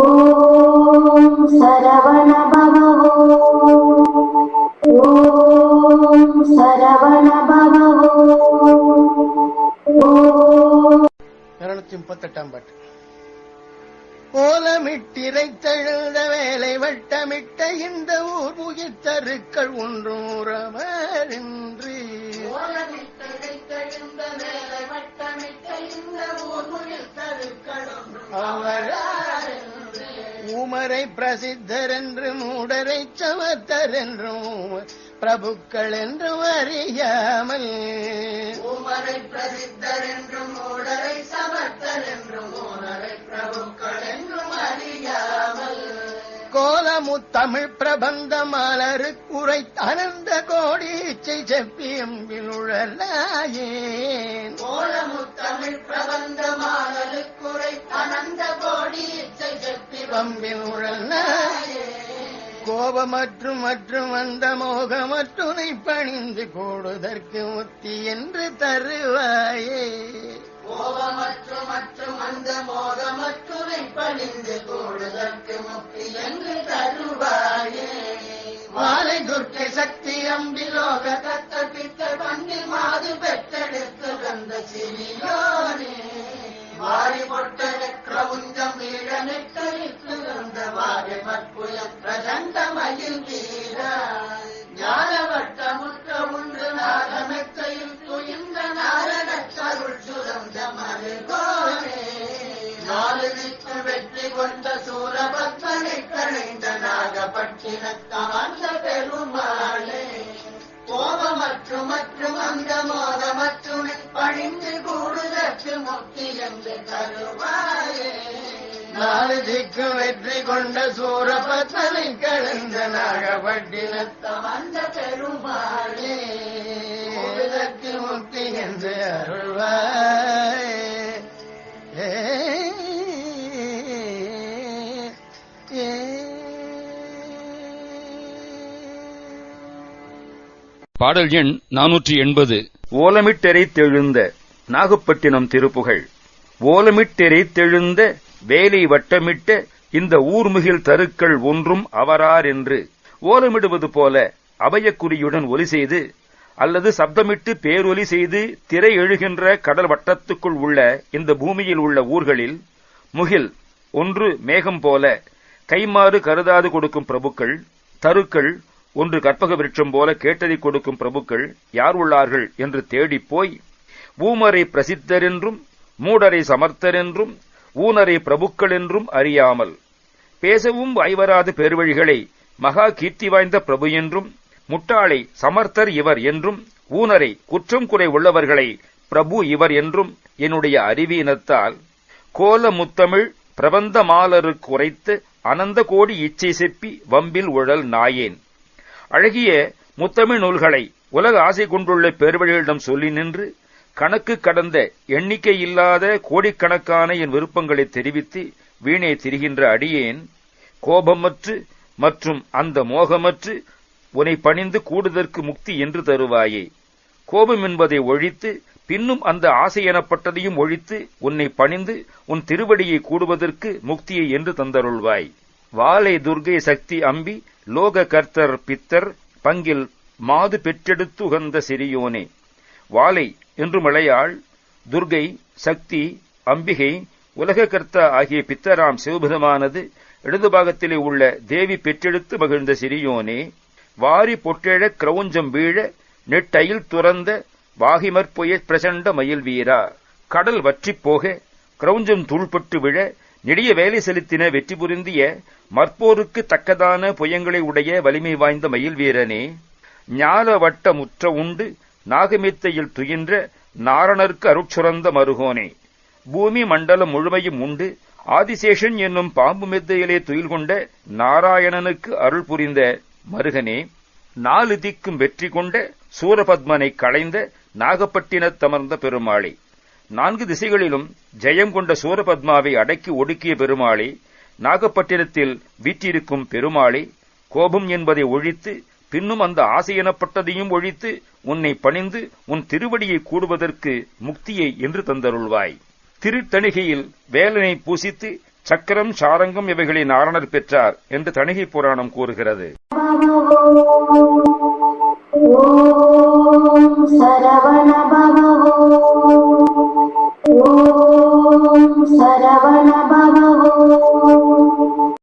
ஓம் சரவண பவோ ஓம் சரவண பவோ ஓம் இருநூத்தி முப்பத்தெட்டாம் பாட்டு ஓலமிட்டிரைத்தெழுந்த வேலை வட்டமிட்ட இந்த ஊர் புகித்தருக்கள் ஊமரை பிரசித்தர் என்று மூடரை சமத்தர் என்றும் பிரபுக்கள் என்றும் அறியாமல். ஊமரை பிரசித்தர் என்றும் மூடரை சமத்தர் என்றும் பிரபுக்கள் என்றும் அறியாமல் கோலமுத்தமிழ் பிரபந்த மலரு குறை அனந்த கோடி இச்சை செப்பியம் விழுழலாயேன். கோலமுத்தமிழ் பிரபந்த மலரு செப்பி பம்பில் கோபமற்றும் மற்றும் அந்த மோகமற்றுனை பணிந்து கூடுதற்கு முத்தி என்று தருவாயே. கோபமற்றும் மற்றும் அந்த மோகமற்றுனை பணிந்து கூடுதற்கு முக்தி என்று தருவாயே. மாலை துர்க்கை சக்தி அம்பிலோக தத்த பித்த பண்டில் மாது பெற்றெடுத்து வந்த சிறியோனே. வாரி பொட்டன கிரவுஞ்சம் வீழ நெட்டரித்து வந்த வாரி மற்புய வீரா ஞானவட்ட முற்ற உண்டு நாகமெத்தையில் துயின்ற நாரண கருள் சுரந்த மருகோனே நாலு திக்கு வெற்றி கொண்ட சூரபத்மனை கணைந்த நாகப்பட்டினத்தாந்த பெருமாளே. கோபமற்றும் மற்றும் அந்த மோகமற்றும் பணிந்து கூடுதற்கு முக்தி என்று தருவார் நாலு திக்கு வெற்றி கொண்ட சூரபத்மனை கலந்த நாகப்பட்டினத்தம் அந்த பெருமாளே முக்தி என்று அருள்வாயே. பாடல் எண் நானூற்றி எண்பது. ஓலமிட்டெறித்தெழுந்த நாகப்பட்டினம் திருப்புகழ். ஓலமிட்டெறித்தெழுந்த வேலை வட்டமிட்ட இந்த ஊர்முகில் தருக்கள் ஒன்றும் அவரார் என்று ஓலமிடுவது போல அபயக்குறியுடன் ஒலி செய்து அல்லது சப்தமிட்டு பேரொலி செய்து திரை எழுகின்ற கடல் வட்டத்துக்குள் உள்ள இந்த பூமியில் உள்ள ஊர்களில் முகில் ஒன்று மேகம் போல கைமாறு கருதாது கொடுக்கும் பிரபுக்கள் தருக்கள் ஒன்று கற்பக விருட்சம் போல கேட்டதை கொடுக்கும் பிரபுக்கள் யார் உள்ளார்கள் என்று தேடிப் போய் ஊமரை பிரசித்தர் என்றும் மூடரை சமர்த்தர் என்றும் ஊனரை பிரபுக்கள் என்றும் அறியாமல். பேசவும் வாய்வராத பெருவழிகளை மகா கீர்த்தி வாய்ந்த பிரபு என்றும் முட்டாளை சமர்த்தர் இவர் என்றும் ஊனரை குற்றம் குறை உள்ளவர்களை பிரபு இவர் என்றும் என்னுடைய அறிவியினத்தால் கோல முத்தமிழ் பிரபந்த மாலருக்கு உரைத்து அனந்த கோடி இச்சை செப்பி வம்பில் உழல் நாயேன். அழகிய முத்தமிழ் நூல்களை உலக ஆசை கொண்டுள்ள பெருவழிகளிடம் சொல்லி நின்று கணக்கு கடந்த எண்ணிக்கை இல்லாத கோடிக்கணக்கான என் விருப்பங்களை தெரிவித்து வீணே திரிகின்ற அடியேன் கோபமற்று மற்றும் அந்த மோகமற்று உன்னை பணிந்து கூடுதற்கு முக்தி என்று தருவாயே. கோபம் என்பதை ஒழித்து பின்னும் அந்த ஆசை எனப்பட்டதையும் ஒழித்து உன்னை பணிந்து உன் திருவடியை கூடுவதற்கு முக்தியை என்று தந்தருள்வாய். வாலை துர்கை சக்தி அம்பி லோக கர்த்தர் பித்தர் பங்கில் மாது பெற்றெடுத்து உகந்த சிறியோனே. வாலை என்று மலையாள் துர்கை சக்தி அம்பிகை உலக கர்த்தா ஆகிய பித்தராம் சிவபுதமானது இடது பாகத்திலே உள்ள தேவி பெற்றெடுத்து மகிழ்ந்த சிறியோனே வாரி பொட்டெழ கிரவுஞ்சம் வீழ நெட்டையில் துறந்த வாகிமற்புய பிரசண்ட மயில் வீரா. கடல் வற்றிப் போக கிரவுஞ்சம் தூள்பட்டு விழ நெடிய வேலை செலுத்தின வெற்றி புரிந்திய மற்போருக்கு தக்கதான புயங்களை உடைய வலிமை வாய்ந்த மயில் வீரனே. ஞாலவட்ட முற்ற உண்டு நாகமித்தையில் துயின்ற நாரணர்க்கு அருட்சுரந்த மருகோனே. பூமி மண்டலம் முழுமையும் உண்டு. ஆதிசேஷன் என்னும் பாம்பு மெத்தையிலே துயில் கொண்ட நாராயணனுக்கு அருள் புரிந்த மருகனே நாலு திக்கும் வெற்றி கொண்ட சூரபத்மனை களைந்த நாகப்பட்டினத்தமர்ந்த பெருமாளே. நான்கு திசைகளிலும் ஜெயம் கொண்ட சூரபத்மாவை அடக்கி ஒடுக்கிய பெருமாளே நாகப்பட்டினத்தில் வீற்றிருக்கும் பெருமாளே கோபம் என்பதை ஒழித்து பின்னும் அந்த ஆசை எனப்பட்டதையும் ஒழித்து உன்னை பணிந்து உன் திருவடியை கூடுவதற்கு முக்தியை என்று தந்தருள்வாய். திருத்தணிகையில் வேலனை பூசித்து சக்கரம் சாரங்கம் இவைகளை நாரணர் பெற்றார் என்று தணிகை புராணம் கூறுகிறது. ஓம்